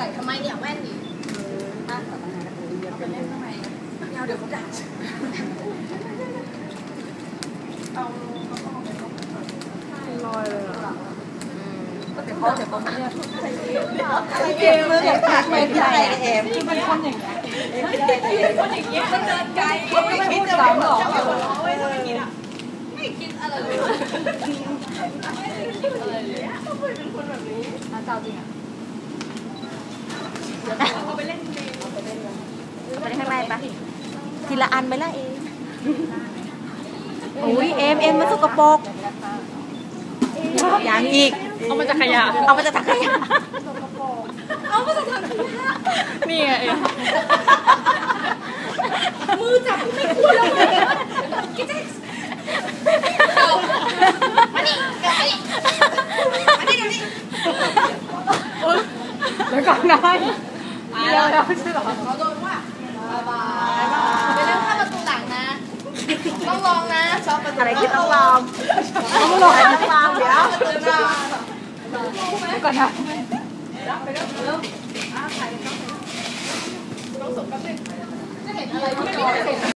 ใส่ทำไมเนี่ยแว่นดิถ้าต่อไปนะเดี๋ยวเอาไปเล่นทำไมเอาเดี๋ยวเขาด่าเอาลอยเลยอะก็เดี๋ยวเขาเดี๋ยวเขาเนี่ยเกมเลยไม่ได้เอ็มที่มันคนอย่างเงี้ยคนอย่างเงี้ยมันเดินไกลไม่คิดจะหรอกไม่คิดอะไม่คิดอะไรเลยอะไรเลยทำไมเป็นคนแบบนี้อาจารย์จริงอะ เขาไปเล่นเกม ไปได้ ข้างในปะทีละอันไปละเอ็มอุ้ยเอ็มเอ็มมันสกปรกอย่างอีก เอามาจากขยะ เอามาจากถังขยะ เอามาจากทางขยะ นี่ไงเองมือจับไม่ควรเลยกินได้มานี่เดี๋ยวนี้มานี่เดี๋ยวนี้แล้วก่อนได้ เดี๋ยวเราใช่หรอเขาโดนว่าบายบายไปเล่นข้าประตูหลังนะต้องลองนะชอบประตูอะไรที่ต้องลองต้องลองต้องลองเดี๋ยวประตูหน้าก่อนนะไปเร็วเร็วอะถ่ายต้องส่งกันเลยจะเห็นอะไรที่จอ